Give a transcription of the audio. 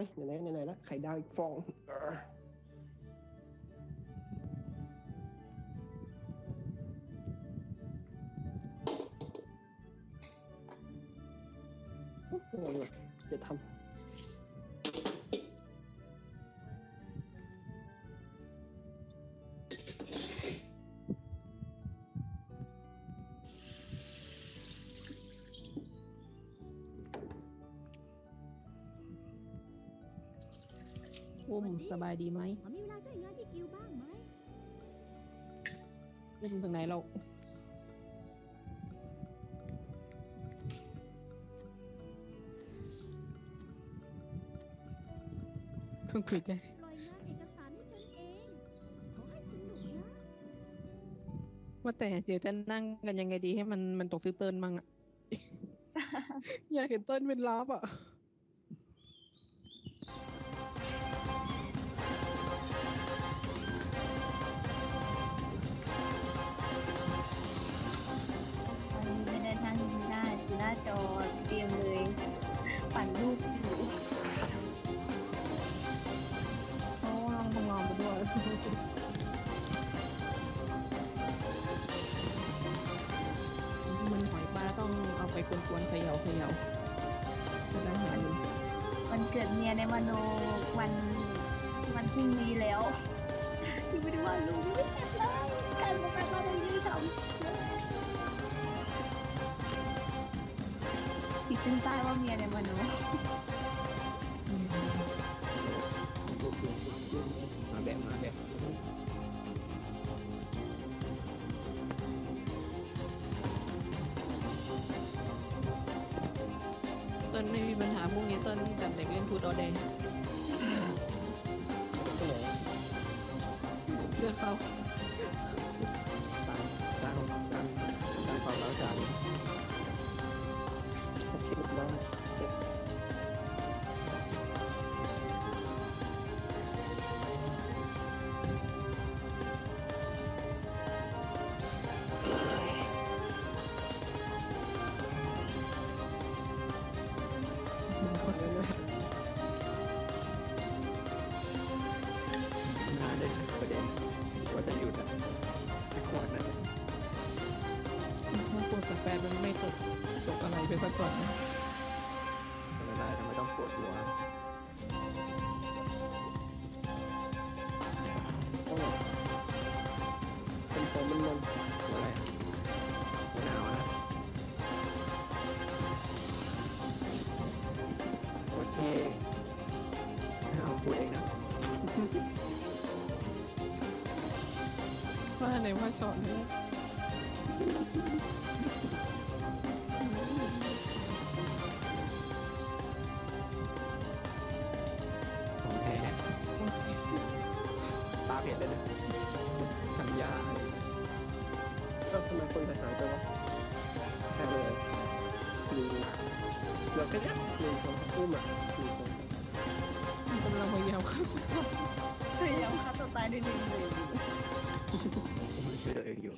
ฮ้ยไหนๆไหนๆแล้วไข่ดาวอีกฟองเอออะไรวะจะทำ อุ้มสบายดีไหมพอมีเวลาช่วยงานที่กิวบ้างไหมอุ้มถึงไหนเราเพิ่งคุยกันปล่อยงานเอกสารให้ฉันเองขอให้สนุกนะว่าแต่เดี๋ยวจะนั่งกันยังไงดีให้มันมันตกซื้อเติ้นมั่งอะ อยากเห็นเติ้นเป็นลาบอะ กวนๆเขย่าเขย่าจะได้หายมันวันเกิดเมียในมโนวันวันพรุ่งนี้แล้วยังไม่ได้ว่าลูกไม่เสร็จเลยการประกันมาตรงนี้ทำติดขึ้นใต้ว่าเมียในมโน ติ้ลไม่มีปัญหาพวกนี้เติ้ลจับเด็กเล่นพูดออเดย์ก็ไหนเชื่อเขา มันไม่ตกตกอะไรไปสักก่อนนะเวลาทำไมต้องปวดหัวโอ้เป็นผมมันมันหัวอะไรอะหัวหนาวนะโอเคเอาพูดเองนะว่าไหนว่าสอนให้ข เอ้าทำไมคนจะหายไปวะหายไปไหนหนึ่งเหลือแค่นี้หนึ่งคนอุ้มาหนึ่งคนกำลังพยายามฆ่าตัวตายพยายามฆ่าตัวตายด้วยหนึ่งเจออยู่